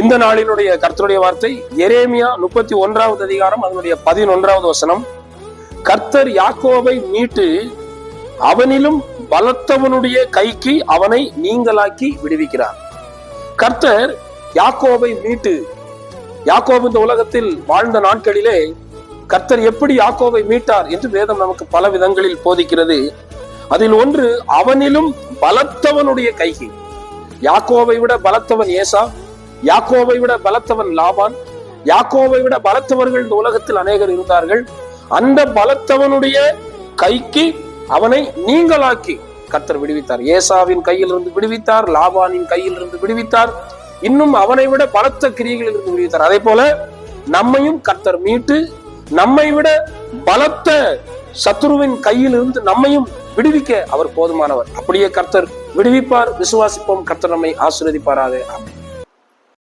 இந்த நாளினுடைய கர்த்தருடைய வார்த்தை எரேமியா முப்பத்தி ஒன்றாவது அதிகாரம் அதனுடைய பதினொன்றாவது வசனம். கர்த்தர் யாக்கோவை மீட்டு அவனிலும் பலத்தவனுடைய கைக்கு அவனை நீங்களாக்கி விடுவிக்கிறார். கர்த்தர் யாக்கோவை மீட்டு யாக்கோபு இந்த உலகத்தில் வாழ்ந்த நாட்களிலே கர்த்தர் எப்படி யாக்கோவை மீட்டார் என்று வேதம் நமக்கு பல விதங்களில் போதிக்கிறது. அதில் ஒன்று அவனிலும் பலத்தவனுடைய கைகி யாக்கோவை விட பலத்தவன் ஏசா யாக்கோவை விட பலத்தவன் லாபான் யாக்கோவை விட பலத்தவர்கள் இந்த உலகத்தில் அநேகர் இருந்தார்கள். அந்த பலத்தவனுடைய கைக்கு அவனை நீங்களாக்கி கர்த்தர் விடுவித்தார். ஏசாவின் கையில் இருந்து விடுவித்தார் லாபானின் கையில் இருந்து விடுவித்தார். இன்னும் அவனை விட பலத்த கிரியைகளில் இருந்து விடுவித்தார். அதே போல நம்மையும் கர்த்தர் மீட்டு நம்மை விட பலத்த சத்துருவின் கையில் இருந்து நம்மையும் விடுவிக்க அவர் போதுமானவர். அப்படியே கர்த்தர் விடுவிப்பார் விசுவாசிப்போம். கர்த்தர் நம்மை ஆசீர்வதிப்பாராக. ஆமென்.